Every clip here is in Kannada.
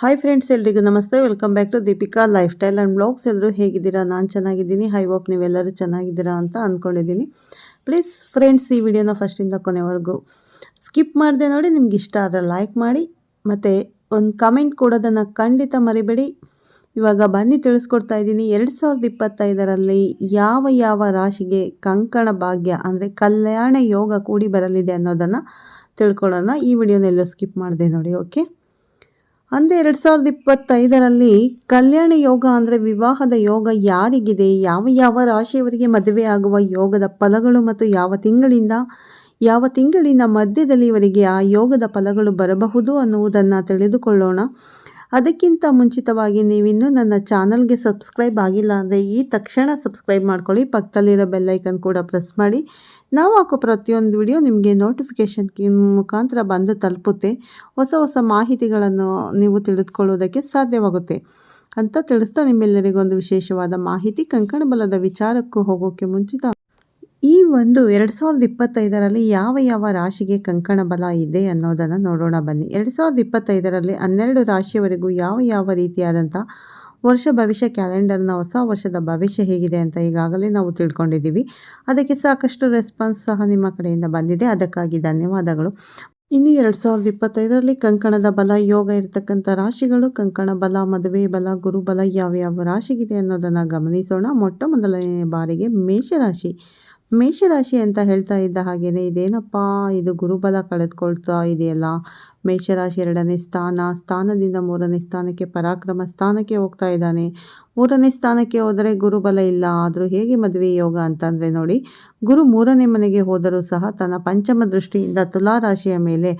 ಹಾಯ್ ಫ್ರೆಂಡ್ಸ್ ಎಲ್ರಿಗೂ ನಮಸ್ತೆ. Welcome back to Deepika life style and blogs ಎಲ್ಲರೂ ಹೇಗಿದ್ದೀರಾ? ನಾನು ಚೆನ್ನಾಗಿದ್ದೀನಿ. ಹೈ ಹೋಪ್ ನೀವೆಲ್ಲರೂ ಚೆನ್ನಾಗಿದ್ದೀರಾ ಅಂತ ಅಂದ್ಕೊಂಡಿದ್ದೀನಿ ಪ್ಲೀಸ್ ಫ್ರೆಂಡ್ಸ್ ಈ ವಿಡಿಯೋನ ಫಸ್ಟಿಂದ ಕೊನೆವರೆಗೂ ಸ್ಕಿಪ್ ಮಾಡಿದೆ ನೋಡಿ, ನಿಮ್ಗೆ ಇಷ್ಟ ಆದರೆ ಲೈಕ್ ಮಾಡಿ. ಮತ್ತು ಒಂದು ಕಮೆಂಟ್ ಕೊಡೋದನ್ನು ಖಂಡಿತ ಮರಿಬೇಡಿ. ಇವಾಗ ಬನ್ನಿ, ತಿಳಿಸ್ಕೊಡ್ತಾ ಇದ್ದೀನಿ. ಎರಡು ಸಾವಿರದ ಇಪ್ಪತ್ತೈದರಲ್ಲಿ ಯಾವ ಯಾವ ರಾಶಿಗೆ ಕಂಕಣ ಭಾಗ್ಯ ಅಂದರೆ ಕಲ್ಯಾಣ ಯೋಗ ಕೂಡಿ ಬರಲಿದೆ ಅನ್ನೋದನ್ನು ತಿಳ್ಕೊಳ್ಳೋಣ. ಈ ವಿಡಿಯೋನೆಲ್ಲೂ ಸ್ಕಿಪ್ ಮಾಡಿದೆ ನೋಡಿ ಓಕೆ ಅಂದೆ ಎರಡು ಸಾವಿರದ ಇಪ್ಪತ್ತೈದರಲ್ಲಿ ಕಲ್ಯಾಣ ಯೋಗ ಅಂದರೆ ವಿವಾಹದ ಯೋಗ ಯಾರಿಗಿದೆ? ಯಾವ ಯಾವ ರಾಶಿಯವರಿಗೆ ಮದುವೆ ಆಗುವ ಯೋಗದ ಫಲಗಳು ಮತ್ತು ಯಾವ ತಿಂಗಳಿಂದ, ಯಾವ ತಿಂಗಳಿನ ಮಧ್ಯದಲ್ಲಿ ಇವರಿಗೆ ಆ ಯೋಗದ ಫಲಗಳು ಬರಬಹುದು ಅನ್ನುವುದನ್ನು ತಿಳಿದುಕೊಳ್ಳೋಣ. ಅದಕ್ಕಿಂತ ಮುಂಚಿತವಾಗಿ ನೀವಿನ್ನೂ ನನ್ನ ಚಾನಲ್ಗೆ ಸಬ್ಸ್ಕ್ರೈಬ್ ಆಗಿಲ್ಲ ಅಂದರೆ ಈ ತಕ್ಷಣ ಸಬ್ಸ್ಕ್ರೈಬ್ ಮಾಡ್ಕೊಳ್ಳಿ. ಪಕ್ಕದಲ್ಲಿರೋ ಬೆಲ್ಲೈಕನ್ ಕೂಡ ಪ್ರೆಸ್ ಮಾಡಿ. ನಾವು ಹಾಕೋ ಪ್ರತಿಯೊಂದು ವಿಡಿಯೋ ನಿಮಗೆ ನೋಟಿಫಿಕೇಷನ್ ಮುಖಾಂತರ ಬಂದು ತಲುಪುತ್ತೆ. ಹೊಸ ಹೊಸ ಮಾಹಿತಿಗಳನ್ನು ನೀವು ತಿಳಿದುಕೊಳ್ಳುವುದಕ್ಕೆ ಸಾಧ್ಯವಾಗುತ್ತೆ. ಅಂತ ತಿಳಿಸ್ತಾ ನಿಮ್ಮೆಲ್ಲರಿಗೊಂದು ವಿಶೇಷವಾದ ಮಾಹಿತಿ. ಕಂಕಣ ಬಲದ ವಿಚಾರಕ್ಕೂ ಹೋಗೋಕ್ಕೆ ಮುಂಚಿತ ಈ ಒಂದು ಎರಡು ಸಾವಿರದ ಇಪ್ಪತ್ತೈದರಲ್ಲಿ ಯಾವ ಯಾವ ರಾಶಿಗೆ ಕಂಕಣ ಬಲ ಇದೆ ಅನ್ನೋದನ್ನು ನೋಡೋಣ ಬನ್ನಿ. ಎರಡು ಸಾವಿರದ ಇಪ್ಪತ್ತೈದರಲ್ಲಿ ಹನ್ನೆರಡು ರಾಶಿಯವರೆಗೂ ಯಾವ ಯಾವ ರೀತಿಯಾದಂಥ ವರ್ಷ ಭವಿಷ್ಯ ಕ್ಯಾಲೆಂಡರ್ನ ಹೊಸ ವರ್ಷದ ಭವಿಷ್ಯ ಹೇಗಿದೆ ಅಂತ ಈಗಾಗಲೇ ನಾವು ತಿಳ್ಕೊಂಡಿದ್ದೀವಿ. ಅದಕ್ಕೆ ಸಾಕಷ್ಟು ರೆಸ್ಪಾನ್ಸ್ ಸಹ ನಿಮ್ಮ ಕಡೆಯಿಂದ ಬಂದಿದೆ. ಅದಕ್ಕಾಗಿ ಧನ್ಯವಾದಗಳು. ಇನ್ನು ಎರಡು ಸಾವಿರದ ಇಪ್ಪತ್ತೈದರಲ್ಲಿ ಕಂಕಣದ ಬಲ, ಯೋಗ ಇರತಕ್ಕಂಥ ರಾಶಿಗಳು, ಕಂಕಣ ಬಲ, ಮದುವೆ ಬಲ ಗುರುಬಲ ಯಾವ್ಯಾವ ರಾಶಿಗಿದೆ ಅನ್ನೋದನ್ನು ಗಮನಿಸೋಣ. ಮೊಟ್ಟ ಮೊದಲನೇ ಬಾರಿಗೆ ಮೇಷರಾಶಿ ಮೇಷರಾಶಿ ಅಂತ ಹೇಳ್ತಾ ಇದ್ದ ಹಾಗೇನೆ ಇದೇನಪ್ಪ? ಇದು ಗುರುಬಲ ಕಳೆದುಕೊಳ್ತಾ ಇದೆಯಲ್ಲ. ಮೇಷರಾಶಿ ಎರಡನೇ ಸ್ಥಾನ, ಸ್ಥಾನದಿಂದ ಮೂರನೇ ಸ್ಥಾನಕ್ಕೆ ಪರಾಕ್ರಮ ಸ್ಥಾನಕ್ಕೆ ಹೋಗ್ತಾ ಇದ್ದಾನೆ. ಮೂರನೇ ಸ್ಥಾನಕ್ಕೆ ಹೋದರೆ ಗುರುಬಲ ಇಲ್ಲ. ಆದರೂ ಹೇಗೆ ಮದುವೆ ಯೋಗ ಅಂತಂದರೆ ನೋಡಿ, ಗುರು ಮೂರನೇ ಮನೆಗೆ ಹೋದರೂ ಸಹ ತನ್ನ ಪಂಚಮ ದೃಷ್ಟಿಯಿಂದ ತುಲಾರಾಶಿಯ ಮೇಲೆ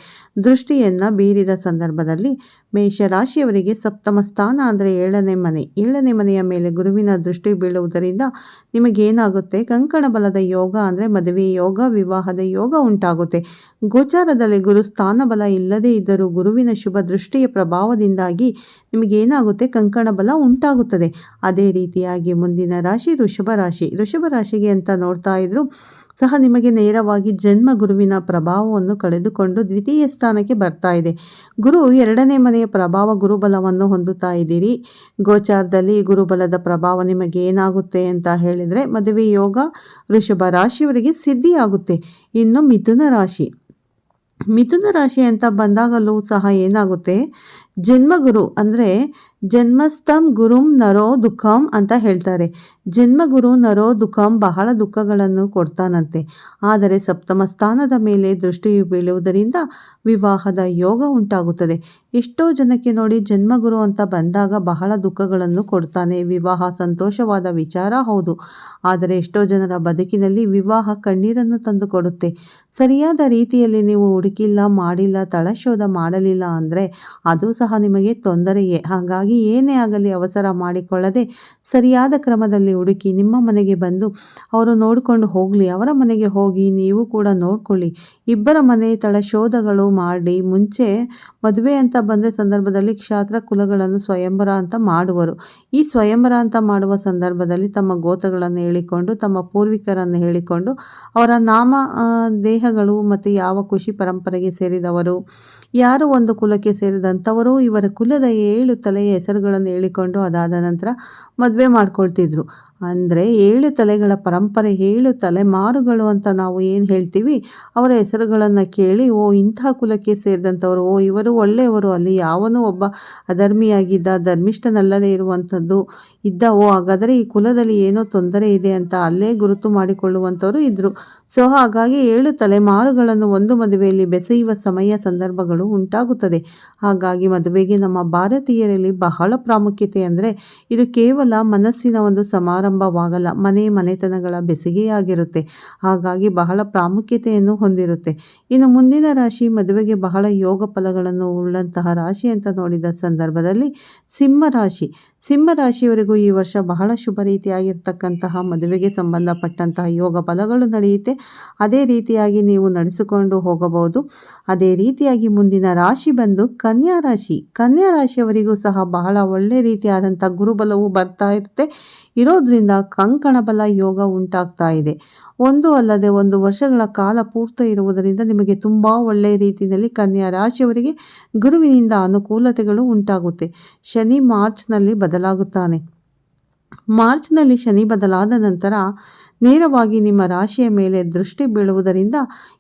ದೃಷ್ಟಿಯನ್ನು ಬೀರಿದ ಸಂದರ್ಭದಲ್ಲಿ ಮೇಷರಾಶಿಯವರಿಗೆ ಸಪ್ತಮ ಸ್ಥಾನ ಅಂದರೆ ಏಳನೇ ಮನೆ. ಏಳನೇ ಮನೆಯ ಮೇಲೆ ಗುರುವಿನ ದೃಷ್ಟಿ ಬೀಳುವುದರಿಂದ ನಿಮಗೇನಾಗುತ್ತೆ? ಕಂಕಣ ಬಲದ ಯೋಗ ಅಂದರೆ ಮದುವೆ ಯೋಗ, ವಿವಾಹದ ಯೋಗ ಉಂಟಾಗುತ್ತೆ. ಗೋಚಾರದಲ್ಲಿ ಗುರು ಸ್ಥಾನ ಬಲ ಇಲ್ಲದೇ ಇದ್ದರೂ ಗುರುವಿನ ಶುಭ ದೃಷ್ಟಿಯ ಪ್ರಭಾವದಿಂದಾಗಿ ನಿಮಗೇನಾಗುತ್ತೆ? ಕಂಕಣ ಬಲ ಉಂಟಾಗುತ್ತದೆ. ಅದೇ ರೀತಿಯಾಗಿ ಮುಂದಿನ ರಾಶಿ ಋಷಭ ರಾಶಿ. ಋಷಭ ರಾಶಿಗೆ ಅಂತ ನೋಡ್ತಾ ಇದ್ರು ಸಹ ನಿಮಗೆ ನೇರವಾಗಿ ಜನ್ಮ ಗುರುವಿನ ಪ್ರಭಾವವನ್ನು ಕಳೆದುಕೊಂಡು ದ್ವಿತೀಯ ಸ್ಥಾನಕ್ಕೆ ಬರ್ತಾ ಇದೆ. ಗುರು ಎರಡನೇ ಮನೆಯ ಪ್ರಭಾವ ಗುರುಬಲವನ್ನು ಹೊಂದುತ್ತಾ ಇದ್ದೀರಿ. ಗೋಚಾರದಲ್ಲಿ ಗುರುಬಲದ ಪ್ರಭಾವ ನಿಮಗೆ ಏನಾಗುತ್ತೆ ಅಂತ ಹೇಳಿದರೆ ಮದುವೆ ಯೋಗ ಋಷಭ ರಾಶಿಯವರಿಗೆ ಸಿದ್ಧಿಯಾಗುತ್ತೆ. ಇನ್ನು ಮಿಥುನ ರಾಶಿ. ಮಿಥುನ ರಾಶಿ ಅಂತ ಬಂದಾಗಲೂ ಸಹ ಏನಾಗುತ್ತೆ? ಜನ್ಮಗುರು ಅಂದರೆ ಜನ್ಮಸ್ಥಂ ಗುರುಂ ನರೋ ದುಃಖಂ ಅಂತ ಹೇಳ್ತಾರೆ. ಜನ್ಮಗುರು ನರೋ ದುಃಖಂ ಬಹಳ ದುಃಖಗಳನ್ನು ಕೊಡ್ತಾನಂತೆ. ಆದರೆ ಸಪ್ತಮ ಸ್ಥಾನದ ಮೇಲೆ ದೃಷ್ಟಿಯು ಬೀಳುವುದರಿಂದ ವಿವಾಹದ ಯೋಗ ಉಂಟಾಗುತ್ತದೆ. ಎಷ್ಟೋ ಜನಕ್ಕೆ ನೋಡಿ ಜನ್ಮಗುರು ಅಂತ ಬಂದಾಗ ಬಹಳ ದುಃಖಗಳನ್ನು ಕೊಡ್ತಾನೆ. ವಿವಾಹ ಸಂತೋಷವಾದ ವಿಚಾರ ಹೌದು. ಆದರೆ ಎಷ್ಟೋ ಜನರ ಬದುಕಿನಲ್ಲಿ ವಿವಾಹ ಕಣ್ಣೀರನ್ನು ತಂದು ಕೊಡುತ್ತೆ. ಸರಿಯಾದ ರೀತಿಯಲ್ಲಿ ನೀವು ಹುಡುಕಿಲ್ಲ, ಮಾಡಿಲ್ಲ, ತಳಶೋಧ ಮಾಡಲಿಲ್ಲ ಅಂದರೆ ಅದು ಸಹ ನಿಮಗೆ ತೊಂದರೆಯೇ. ಹಾಗಾಗಿ ಏನೇ ಆಗಲಿ ಅವಸರ ಮಾಡಿಕೊಳ್ಳದೆ ಸರಿಯಾದ ಕ್ರಮದಲ್ಲಿ ಹುಡುಕಿ ನಿಮ್ಮ ಮನೆಗೆ ಬಂದು ಅವರು ನೋಡಿಕೊಂಡು ಹೋಗಲಿ, ಅವರ ಮನೆಗೆ ಹೋಗಿ ನೀವು ಕೂಡ ನೋಡಿಕೊಳ್ಳಿ. ಇಬ್ಬರ ಮನೆ ತಳಶೋಧಗಳು ಮಾಡಿ ಮುಂಚೆ ಮದುವೆ ಅಂತ ಬಂದ ಸಂದರ್ಭದಲ್ಲಿ ಕ್ಷಾತ್ರ ಕುಲಗಳನ್ನು ಸ್ವಯಂವರ ಅಂತ ಮಾಡುವರು. ಈ ಸ್ವಯಂವರ ಅಂತ ಮಾಡುವ ಸಂದರ್ಭದಲ್ಲಿ ತಮ್ಮ ಗೋತ್ರಗಳನ್ನು ಹೇಳಿಕೊಂಡು, ತಮ್ಮ ಪೂರ್ವಿಕರನ್ನು ಹೇಳಿಕೊಂಡು, ಅವರ ನಾಮ ದೇಹಗಳು ಮತ್ತು ಯಾವ ಖುಷಿ ಪರಂಪರೆಗೆ ಸೇರಿದವರು, ಯಾರು ಒಂದು ಕುಲಕ್ಕೆ ಸೇರಿದಂಥವರು ಇವರ ಕುಲದ ಏಳು ತಲೆಯ ಹೆಸರುಗಳನ್ನು ಹೇಳಿಕೊಂಡು ಅದಾದ ನಂತರ ಮದುವೆ ಮಾಡ್ಕೊಳ್ತಿದ್ರು. ಅಂದರೆ ಏಳು ತಲೆಗಳ ಪರಂಪರೆ, ಏಳು ತಲೆಮಾರುಗಳು ಅಂತ ನಾವು ಏನು ಹೇಳ್ತೀವಿ? ಅವರ ಹೆಸರುಗಳನ್ನು ಕೇಳಿ, ಓ, ಇಂಥ ಕುಲಕ್ಕೆ ಸೇರಿದಂಥವರು ಓ, ಇವರು ಒಳ್ಳೆಯವರು, ಅಲ್ಲಿ ಯಾವನೂ ಒಬ್ಬ ಅಧರ್ಮಿಯಾಗಿದ್ದ, ಧರ್ಮಿಷ್ಠನಲ್ಲದೇ ಇರುವಂಥದ್ದು ಇದ್ದ, ಓ, ಹಾಗಾದರೆ ಈ ಕುಲದಲ್ಲಿ ಏನೋ ತೊಂದರೆ ಇದೆ ಅಂತ ಅಲ್ಲೇ ಗುರುತು ಮಾಡಿಕೊಳ್ಳುವಂಥವರು ಇದ್ದರು ಸೊ, ಹಾಗಾಗಿ ಏಳು ತಲೆಮಾರುಗಳನ್ನು ಒಂದು ಮದುವೆಯಲ್ಲಿ ಬೆಸೆಯುವ ಸಮಯ ಸಂದರ್ಭಗಳು ಉಂಟಾಗುತ್ತದೆ. ಹಾಗಾಗಿ ಮದುವೆಗೆ ನಮ್ಮ ಭಾರತೀಯರಲ್ಲಿ ಬಹಳ ಪ್ರಾಮುಖ್ಯತೆ ಅಂದರೆ ಇದು ಕೇವಲ ಮನಸ್ಸಿನ ಒಂದು ಸಮಾರಂಭವಾಗಲ್ಲ ಮನೆ ಮನೆತನಗಳ ಬೆಸಿಗೆಯಾಗಿರುತ್ತೆ. ಹಾಗಾಗಿ ಬಹಳ ಪ್ರಾಮುಖ್ಯತೆಯನ್ನು ಹೊಂದಿರುತ್ತೆ. ಇನ್ನು ಮುಂದಿನ ರಾಶಿ ಮದುವೆಗೆ ಬಹಳ ಯೋಗ ಫಲಗಳನ್ನು ಉಳ್ಳಂತಹ ರಾಶಿ ಅಂತ ನೋಡಿದ ಸಂದರ್ಭದಲ್ಲಿ ಸಿಂಹ ರಾಶಿ. ಸಿಂಹ ರಾಶಿಯವರಿಗೂ ಈ ವರ್ಷ ಬಹಳ ಶುಭ ರೀತಿಯಾಗಿರ್ತಕ್ಕಂತಹ ಮದುವೆಗೆ ಸಂಬಂಧಪಟ್ಟಂತಹ ಯೋಗ ಫಲಗಳು ನಡೆಯುತ್ತೆ. ಅದೇ ರೀತಿಯಾಗಿ ನೀವು ನಡೆಸಿಕೊಂಡು ಹೋಗಬಹುದು. ಅದೇ ರೀತಿಯಾಗಿ ಮುಂದಿನ ರಾಶಿ ಬಂದು ಕನ್ಯಾ ರಾಶಿ. ಕನ್ಯಾ ರಾಶಿಯವರಿಗೂ ಸಹ ಬಹಳ ಒಳ್ಳೆ ರೀತಿಯಾದಂಥ ಗುರುಬಲವು ಬರ್ತಾ ಇರುತ್ತೆ. ಇರೋದ್ರಿಂದ ಕಂಕಣ ಬಲ ಯೋಗ ಉಂಟಾಗ್ತಾ ಇದೆ. ಒಂದು ಅಲ್ಲದೆ ಒಂದು ವರ್ಷಗಳ ಕಾಲ ಪೂರ್ತಿ ಇರುವುದರಿಂದ ನಿಮಗೆ ತುಂಬ ಒಳ್ಳೆಯ ರೀತಿಯಲ್ಲಿ ಕನ್ಯಾ ರಾಶಿಯವರಿಗೆ ಗುರುವಿನಿಂದ ಅನುಕೂಲತೆಗಳು ಉಂಟಾಗುತ್ತೆ. ಶನಿ ಮಾರ್ಚ್ನಲ್ಲಿ ಬದಲಾಗುತ್ತಾನೆ. ಮಾರ್ಚ್ನಲ್ಲಿ ಶನಿ ಬದಲಾದ ನಂತರ ನೇರವಾಗಿ ನಿಮ್ಮ ರಾಶಿಯ ಮೇಲೆ ದೃಷ್ಟಿ ಬೀಳುವುದರಿಂದ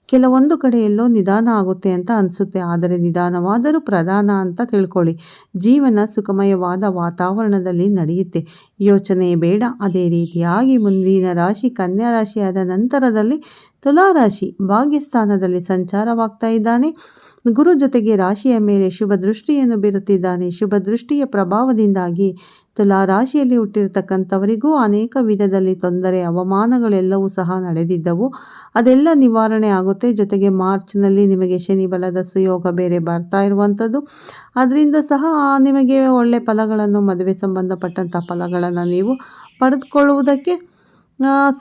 ಕೆಲವೊಂದು ಕಡೆಯಲ್ಲೋ ನಿಧಾನ ಆಗುತ್ತೆ ಅಂತ ಅನಿಸುತ್ತೆ. ಆದರೆ ನಿಧಾನವಾದರೂ ಪ್ರಧಾನ ಅಂತ ತಿಳ್ಕೊಳ್ಳಿ. ಜೀವನ ಸುಖಮಯವಾದ ವಾತಾವರಣದಲ್ಲಿ ನಡೆಯುತ್ತೆ. ಯೋಚನೆ ಬೇಡ. ಅದೇ ರೀತಿಯಾಗಿ ಮುಂದಿನ ರಾಶಿ ಕನ್ಯಾ ರಾಶಿಯಾದ ನಂತರದಲ್ಲಿ ತುಲಾರಾಶಿ ಭಾಗ್ಯಸ್ಥಾನದಲ್ಲಿ ಸಂಚಾರವಾಗ್ತಾ ಇದ್ದಾನೆ. ಗುರು ಜೊತೆಗೆ ರಾಶಿಯ ಮೇಲೆ ಶುಭ ದೃಷ್ಟಿಯನ್ನು ಬೀರುತ್ತಿದ್ದಾನೆ. ಶುಭ ದೃಷ್ಟಿಯ ಪ್ರಭಾವದಿಂದಾಗಿ ತುಲಾ ರಾಶಿಯಲ್ಲಿ ಹುಟ್ಟಿರತಕ್ಕಂಥವರಿಗೂ ಅನೇಕ ವಿಧದಲ್ಲಿ ತೊಂದರೆ, ಅವಮಾನಗಳೆಲ್ಲವೂ ಸಹ ನಡೆದಿದ್ದವು. ಅದೆಲ್ಲ ನಿವಾರಣೆ ಆಗುತ್ತೆ. ಜೊತೆಗೆ ಮಾರ್ಚ್ನಲ್ಲಿ ನಿಮಗೆ ಶನಿ ಬಲದ ಸುಯೋಗ ಬೇರೆ ಬರ್ತಾ ಇರುವಂಥದ್ದು. ಅದರಿಂದ ಸಹ ನಿಮಗೆ ಒಳ್ಳೆ ಫಲಗಳನ್ನು, ಮದುವೆ ಸಂಬಂಧಪಟ್ಟಂಥ ಫಲಗಳನ್ನು ನೀವು ಪಡೆದುಕೊಳ್ಳುವುದಕ್ಕೆ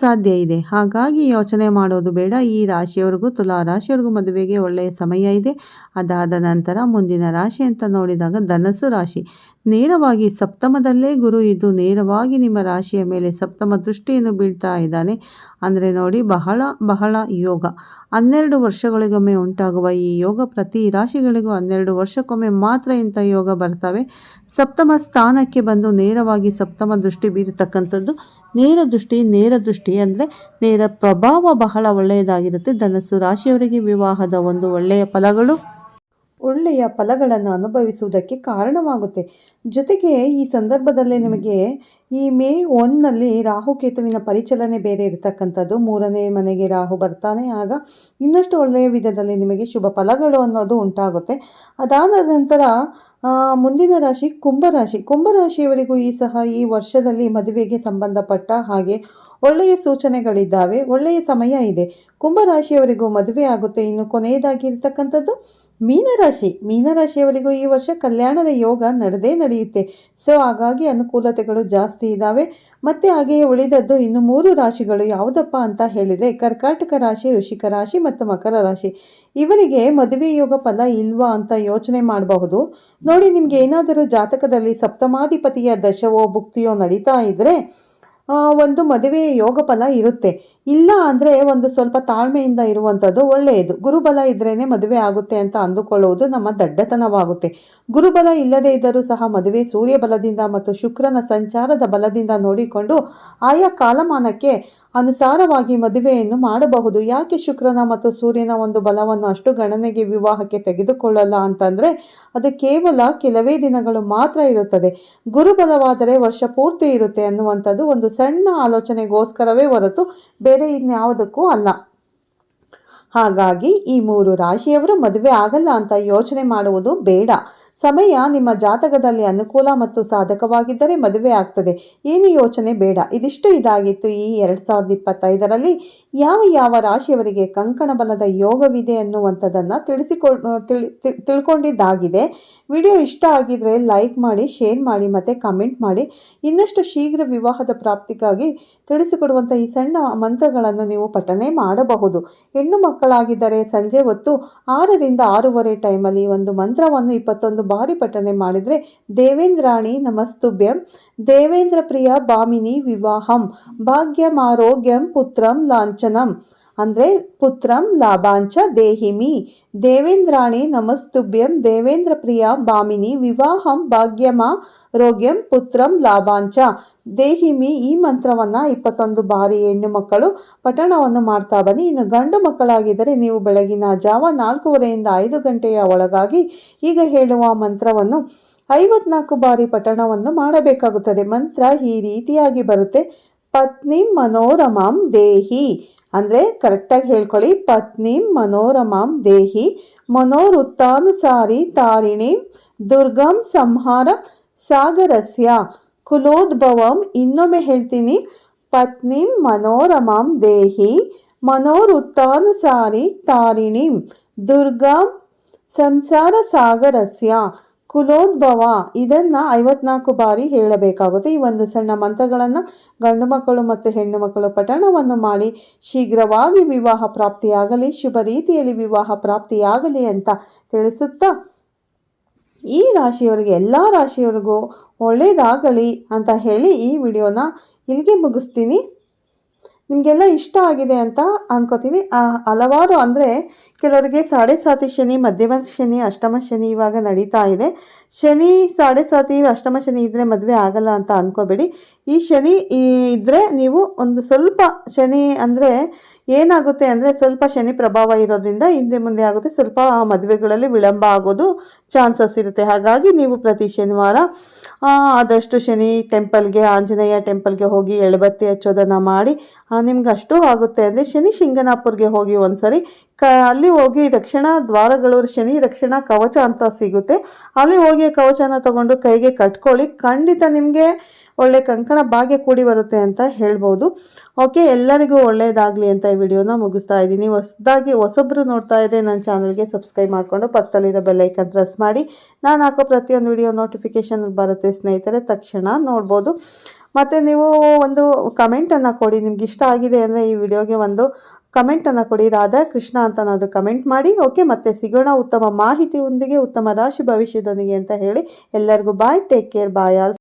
ಸಾಧ್ಯ ಇದೆ. ಹಾಗಾಗಿ ಯೋಚನೆ ಮಾಡೋದು ಬೇಡ. ಈ ರಾಶಿಯವರೆಗೂ ತುಲಾ ರಾಶಿಯವರೆಗೂ ಮದುವೆಗೆ ಒಳ್ಳೆಯ ಸಮಯ ಇದೆ. ಅದಾದ ನಂತರ ಮುಂದಿನ ರಾಶಿ ಅಂತ ನೋಡಿದಾಗ ಧನಸ್ಸು ರಾಶಿ. ನೇರವಾಗಿ ಸಪ್ತಮದಲ್ಲೇ ಗುರು ಇದ್ದು ನೇರವಾಗಿ ನಿಮ್ಮ ರಾಶಿಯ ಮೇಲೆ ಸಪ್ತಮ ದೃಷ್ಟಿಯನ್ನು ಬೀಳ್ತಾ ಇದ್ದಾನೆ. ಅಂದರೆ ನೋಡಿ ಬಹಳ ಬಹಳ ಯೋಗ. ಹನ್ನೆರಡು ವರ್ಷಗಳಿಗೊಮ್ಮೆ ಉಂಟಾಗುವ ಈ ಯೋಗ ಪ್ರತಿ ರಾಶಿಗಳಿಗೂ ಹನ್ನೆರಡು ವರ್ಷಕ್ಕೊಮ್ಮೆ ಮಾತ್ರ ಇಂಥ ಯೋಗ ಬರ್ತವೆ. ಸಪ್ತಮ ಸ್ಥಾನಕ್ಕೆ ಬಂದು ನೇರವಾಗಿ ಸಪ್ತಮ ದೃಷ್ಟಿ ಬೀರತಕ್ಕಂಥದ್ದು ನೇರ ದೃಷ್ಟಿ ನೇರ ದೃಷ್ಟಿ ಅಂದರೆ ನೇರ ಪ್ರಭಾವ ಬಹಳ ಒಳ್ಳೆಯದಾಗಿರುತ್ತೆ. ಧನಸ್ಸು ರಾಶಿಯವರಿಗೆ ವಿವಾಹದ ಒಂದು ಒಳ್ಳೆಯ ಫಲಗಳು. ಒಳ್ಳೆಯ ಫಲಗಳನ್ನು ಅನುಭವಿಸುವುದಕ್ಕೆ ಕಾರಣವಾಗುತ್ತೆ. ಜೊತೆಗೆ ಈ ಸಂದರ್ಭದಲ್ಲಿ ನಿಮಗೆ ಈ ಮೇ ಒಂದಲ್ಲಿ ರಾಹುಕೇತುವಿನ ಪರಿಚಲನೆ ಬೇರೆ ಇರತಕ್ಕಂಥದ್ದು. ಮೂರನೇ ಮನೆಗೆ ರಾಹು ಬರ್ತಾನೆ. ಆಗ ಇನ್ನಷ್ಟು ಒಳ್ಳೆಯ ವಿಧದಲ್ಲಿ ನಿಮಗೆ ಶುಭ ಫಲಗಳು ಅನ್ನೋದು ಉಂಟಾಗುತ್ತೆ. ಅದಾದ ನಂತರ ಮುಂದಿನ ರಾಶಿ ಕುಂಭರಾಶಿ. ಕುಂಭರಾಶಿಯವರಿಗೂ ಈ ಸಹ ಈ ವರ್ಷದಲ್ಲಿ ಮದುವೆಗೆ ಸಂಬಂಧಪಟ್ಟ ಹಾಗೆ ಒಳ್ಳೆಯ ಸೂಚನೆಗಳಿದ್ದಾವೆ. ಒಳ್ಳೆಯ ಸಮಯ ಇದೆ. ಕುಂಭರಾಶಿಯವರಿಗೂ ಮದುವೆ ಆಗುತ್ತೆ. ಇನ್ನು ಕೊನೆಯದಾಗಿರ್ತಕ್ಕಂಥದ್ದು ಮೀನರಾಶಿ. ಮೀನರಾಶಿಯವರಿಗೂ ಈ ವರ್ಷ ಕಲ್ಯಾಣದ ಯೋಗ ನಡೆದೇ ನಡೆಯುತ್ತೆ. ಸೊ, ಹಾಗಾಗಿ ಅನುಕೂಲತೆಗಳು ಜಾಸ್ತಿ ಇದ್ದಾವೆ ಮತ್ತು ಹಾಗೆಯೇ ಉಳಿದದ್ದು ಇನ್ನು ಮೂರು ರಾಶಿಗಳು ಯಾವುದಪ್ಪ ಅಂತ ಹೇಳಿದರೆ, ಕರ್ಕಾಟಕ ರಾಶಿ ಋಷಿಕ ರಾಶಿ ಮತ್ತು ಮಕರ ರಾಶಿ. ಇವರಿಗೆ ಮದುವೆ ಯೋಗ ಫಲ ಇಲ್ವಾ ಅಂತ ಯೋಚನೆ ಮಾಡಬಹುದು. ನೋಡಿ, ನಿಮಗೆ ಏನಾದರೂ ಜಾತಕದಲ್ಲಿ ಸಪ್ತಮಾಧಿಪತಿಯ ದಶವೋ, ಭುಕ್ತಿಯೋ ನಡೀತಾ ಇದ್ದರೆ ಒಂದು ಮದುವೆಯ ಯೋಗ ಫಲ ಇರುತ್ತೆ. ಇಲ್ಲ ಅಂದರೆ ಒಂದು ಸ್ವಲ್ಪ ತಾಳ್ಮೆಯಿಂದ ಇರುವಂಥದ್ದು ಒಳ್ಳೆಯದು. ಗುರುಬಲ ಇದ್ರೇ ಮದುವೆ ಆಗುತ್ತೆ ಅಂತ ಅಂದುಕೊಳ್ಳುವುದು ನಮ್ಮ ದಡ್ಡತನವಾಗುತ್ತೆ. ಗುರುಬಲ ಇಲ್ಲದೇ ಇದ್ದರೂ ಸಹ ಮದುವೆ ಸೂರ್ಯ ಬಲದಿಂದ ಮತ್ತು ಶುಕ್ರನ ಸಂಚಾರದ ಬಲದಿಂದ ನೋಡಿಕೊಂಡು ಆಯಾ ಕಾಲಮಾನಕ್ಕೆ ಅನುಸಾರವಾಗಿ ಮದುವೆಯನ್ನು ಮಾಡಬಹುದು. ಯಾಕೆ ಶುಕ್ರನ ಮತ್ತು ಸೂರ್ಯನ ಒಂದು ಬಲವನ್ನು ಅಷ್ಟು ಗಣನೆಗೆ ವಿವಾಹಕ್ಕೆ ತೆಗೆದುಕೊಳ್ಳಲ್ಲ ಅಂತಂದರೆ ಅದು ಕೇವಲ ಕೆಲವೇ ದಿನಗಳು ಮಾತ್ರ ಇರುತ್ತದೆ. ಗುರುಬಲವಾದರೆ ವರ್ಷ ಪೂರ್ತಿ ಇರುತ್ತೆ ಅನ್ನುವಂಥದ್ದು ಒಂದು ಸಣ್ಣ ಆಲೋಚನೆಗೋಸ್ಕರವೇ ಹೊರತು ಬೇರೆ ಇನ್ಯಾವುದಕ್ಕೂ ಅಲ್ಲ. ಹಾಗಾಗಿ ಈ ಮೂರು ರಾಶಿಯವರು ಮದುವೆ ಆಗಲ್ಲ ಅಂತ ಯೋಚನೆ ಮಾಡುವುದು ಬೇಡ. ಸಮಯ ನಿಮ್ಮ ಜಾತಕದಲ್ಲಿ ಅನುಕೂಲ ಮತ್ತು ಸಾಧಕವಾಗಿದ್ದರೆ ಮದುವೆ ಆಗ್ತದೆ. ಏನು ಯೋಚನೆ ಬೇಡ. ಇದಿಷ್ಟು ಇದಾಗಿತ್ತು ಈ ಎರಡು ಸಾವಿರದ ಇಪ್ಪತ್ತೈದರಲ್ಲಿ. ಯಾವ ಯಾವ ರಾಶಿಯವರಿಗೆ ಕಂಕಣ ಬಲದ ಯೋಗವಿದೆ ಅನ್ನುವಂಥದ್ದನ್ನು ತಿಳಿಸಿಕೊ ತಿಳಿ, ತಿಳ್ಕೊಂಡಿದ್ದಾಗಿದೆ. ವಿಡಿಯೋ ಇಷ್ಟ ಆಗಿದ್ರೆ ಲೈಕ್ ಮಾಡಿ, ಶೇರ್ ಮಾಡಿ ಮತ್ತು ಕಮೆಂಟ್ ಮಾಡಿ. ಇನ್ನಷ್ಟು ಶೀಘ್ರ ವಿವಾಹದ ಪ್ರಾಪ್ತಿಗಾಗಿ ತಿಳಿಸಿಕೊಡುವಂಥ ಈ ಸಣ್ಣ ಮಂತ್ರಗಳನ್ನು ನೀವು ಪಠನೆ ಮಾಡಬಹುದು. ಹೆಣ್ಣು ಮಕ್ಕಳಾಗಿದ್ದರೆ ಸಂಜೆ ಹೊತ್ತು ಆರರಿಂದ ಆರೂವರೆ ಟೈಮಲ್ಲಿ ಒಂದು ಮಂತ್ರವನ್ನು ಇಪ್ಪತ್ತೊಂದು ಬಾರಿ ಪಠನೆ ಮಾಡಿದರೆ, ದೇವೇಂದ್ರಾಣಿ ನಮಸ್ತುಭ್ಯಂ ದೇವೇಂದ್ರ ಪ್ರಿಯ ಭಾಮಿನಿ ವಿವಾಹಂ ಭಾಗ್ಯಂ ಆರೋಗ್ಯಂ ಪುತ್ರಂ ಲಾಂಛನಂ. ಅಂದರೆ ಪುತ್ರಂ ಲಾಭಾಂಚ ದೇಹಿಮಿ. ದೇವೇಂದ್ರಾಣಿ ನಮಸ್ತುಭ್ಯಂ. ದೇವೇಂದ್ರ ಪ್ರಿಯ ಭಾಮಿನಿ ವಿವಾಹಂ ಭಾಗ್ಯಮ ರೋಗ್ಯಂ ಪುತ್ರಂ ಲಾಭಾಂಚ. ದೇಹಿಮಿ, ಈ ಮಂತ್ರವನ್ನು ಇಪ್ಪತ್ತೊಂದು ಬಾರಿ ಹೆಣ್ಣು ಮಕ್ಕಳು ಪಠಣವನ್ನು ಮಾಡ್ತಾ ಬನ್ನಿ. ಇನ್ನು ಗಂಡು ಮಕ್ಕಳಾಗಿದ್ದರೆ ನೀವು ಬೆಳಗಿನ ಜಾವ ನಾಲ್ಕೂವರೆಯಿಂದ ಐದು ಗಂಟೆಯ ಒಳಗಾಗಿ ಈಗ ಹೇಳುವ ಮಂತ್ರವನ್ನು ಐವತ್ನಾಲ್ಕು ಬಾರಿ ಪಠಣವನ್ನು ಮಾಡಬೇಕಾಗುತ್ತದೆ. ಮಂತ್ರ ಈ ರೀತಿಯಾಗಿ ಬರುತ್ತೆ. ಪತ್ನಿ ಮನೋರಮಂ ದೇಹಿ. ಅಂದರೆ ಕರೆಕ್ಟಾಗಿ ಹೇಳ್ಕೊಳ್ಳಿ. ಪತ್ನಿ ಮನೋರಮಾಂ ದೇಹಿ ಮನೋರುತ್ತಾನುಸಾರಿ ತಾರಿಣಿ ದುರ್ಗಂ ಸಂಹಾರ ಸಾಗರಸ್ಯ ಕುಲೋದ್ಭವಂ ಇನ್ನೊಮ್ಮೆ ಹೇಳ್ತೀನಿ. ಪತ್ನಿ ಮನೋರಮಾಂ ದೇಹಿ ಮನೋರುತ್ತಾನುಸಾರಿ ತಾರಿಣಿ ದುರ್ಗಾಂ ಸಂಸಾರ ಸಾಗರಸ್ಯ ಕುಲೋದ್ಭವ. ಇದನ್ನು ಐವತ್ನಾಲ್ಕು ಬಾರಿ ಹೇಳಬೇಕಾಗುತ್ತೆ. ಈ ಒಂದು ಸಣ್ಣ ಮಂತ್ರಗಳನ್ನು ಗಂಡು ಮಕ್ಕಳು ಮತ್ತು ಹೆಣ್ಣು ಮಕ್ಕಳು ಪಠಣವನ್ನು ಮಾಡಿ ಶೀಘ್ರವಾಗಿ ವಿವಾಹ ಪ್ರಾಪ್ತಿಯಾಗಲಿ ಶುಭ ರೀತಿಯಲ್ಲಿ ವಿವಾಹ ಪ್ರಾಪ್ತಿಯಾಗಲಿ ಅಂತ ತಿಳಿಸುತ್ತಾ ಈ ರಾಶಿಯವರಿಗೆ ಎಲ್ಲ ರಾಶಿಯವರಿಗೂ ಒಳ್ಳೆಯದಾಗಲಿ ಅಂತ ಹೇಳಿ ಈ ವಿಡಿಯೋನ ಇಲ್ಲಿಗೆ ಮುಗಿಸ್ತೀನಿ. ನಿಮಗೆಲ್ಲ ಇಷ್ಟ ಆಗಿದೆ ಅಂತ ಅನ್ಕೋತೀನಿ. ಆ, ಹಲವಾರು ಅಂದರೆ ಕೆಲವರಿಗೆ ಸಾಡೆ ಸಾತಿ ಶನಿ ಮಧ್ಯಮ ಶನಿ, ಅಷ್ಟಮ ಶನಿ ಇವಾಗ ನಡೀತಾ ಇದೆ. ಶನಿ ಸಾಡೆ ಸಾತಿ, ಅಷ್ಟಮ ಶನಿ ಇದ್ದರೆ ಮದುವೆ ಆಗಲ್ಲ ಅಂತ ಅನ್ಕೋಬೇಡಿ. ಈ ಶನಿ ಇದ್ರೆ ನೀವು ಒಂದು ಸ್ವಲ್ಪ ಶನಿ ಅಂದರೆ ಏನಾಗುತ್ತೆ ಅಂದರೆ ಸ್ವಲ್ಪ ಶನಿ ಪ್ರಭಾವ ಇರೋದ್ರಿಂದ ಹಿಂದೆ ಮುಂದೆ ಆಗುತ್ತೆ. ಸ್ವಲ್ಪ ಮದುವೆಗಳಲ್ಲಿ ವಿಳಂಬ ಆಗೋದು ಚಾನ್ಸಸ್ ಇರುತ್ತೆ. ಹಾಗಾಗಿ ನೀವು ಪ್ರತಿ ಶನಿವಾರ ಆದಷ್ಟು ಶನಿ ಟೆಂಪಲ್ಗೆ, ಆಂಜನೇಯ ಟೆಂಪಲ್ಗೆ ಹೋಗಿ ಎಳಬತ್ತಿ ಹಚ್ಚೋದನ್ನು ಮಾಡಿ ನಿಮ್ಗೆ ಅಷ್ಟು ಆಗುತ್ತೆ ಅಂದರೆ ಶನಿ ಶಿಂಗನಾಪುರ್ಗೆ ಹೋಗಿ ಒಂದ್ಸರಿ ಕ, ಅಲ್ಲಿ ಹೋಗಿ ರಕ್ಷಣಾ ದ್ವಾರಗಳು ಶನಿ ರಕ್ಷಣಾ ಕವಚ ಅಂತ ಸಿಗುತ್ತೆ. ಅಲ್ಲಿ ಹೋಗಿ ಕವಚನ ತಗೊಂಡು ಕೈಗೆ ಕಟ್ಕೊಳ್ಳಿ. ಖಂಡಿತ ನಿಮಗೆ ಒಳ್ಳೆ ಕಂಕಣ ಭಾಗ್ಯ ಕೂಡಿ ಬರುತ್ತೆ ಅಂತ ಹೇಳ್ಬೋದು. ಓಕೆ, ಎಲ್ಲರಿಗೂ ಒಳ್ಳೆಯದಾಗಲಿ ಅಂತ ಈ ವಿಡಿಯೋನ ಮುಗಿಸ್ತಾ ಇದ್ದೀನಿ. ಹೊಸದಾಗಿ ಹೊಸೊಬ್ಬರು ನೋಡ್ತಾ ಇದ್ದರೆ ನನ್ನ ಚಾನಲ್ಗೆ ಸಬ್ಸ್ಕ್ರೈಬ್ ಮಾಡಿಕೊಂಡು ಪಕ್ಕದಲ್ಲಿರೋ ಬೆಲ್ಲೈಕನ್ ಪ್ರೆಸ್ ಮಾಡಿ. ನಾನು ಹಾಕೋ ಪ್ರತಿಯೊಂದು ವಿಡಿಯೋ ನೋಟಿಫಿಕೇಷನ್ ಬರುತ್ತೆ. ಸ್ನೇಹಿತರೆ, ತಕ್ಷಣ ನೋಡ್ಬೋದು. ಮತ್ತು ನೀವು ಒಂದು ಕಮೆಂಟನ್ನು ಕೊಡಿ. ನಿಮ್ಗೆ ಇಷ್ಟ ಆಗಿದೆ ಅಂದರೆ ಈ ವಿಡಿಯೋಗೆ ಒಂದು ಕಮೆಂಟನ್ನು ಕೊಡಿ. ರಾಧಾ ಕೃಷ್ಣ ಅಂತ ಕಮೆಂಟ್ ಮಾಡಿ. ಓಕೆ ಮತ್ತೆ ಸಿಗೋಣ ಉತ್ತಮ ಮಾಹಿತಿಯೊಂದಿಗೆ, ಉತ್ತಮ ರಾಶಿ ಭವಿಷ್ಯದೊಂದಿಗೆ ಅಂತ ಹೇಳಿ ಎಲ್ಲರಿಗೂ bye take care bye all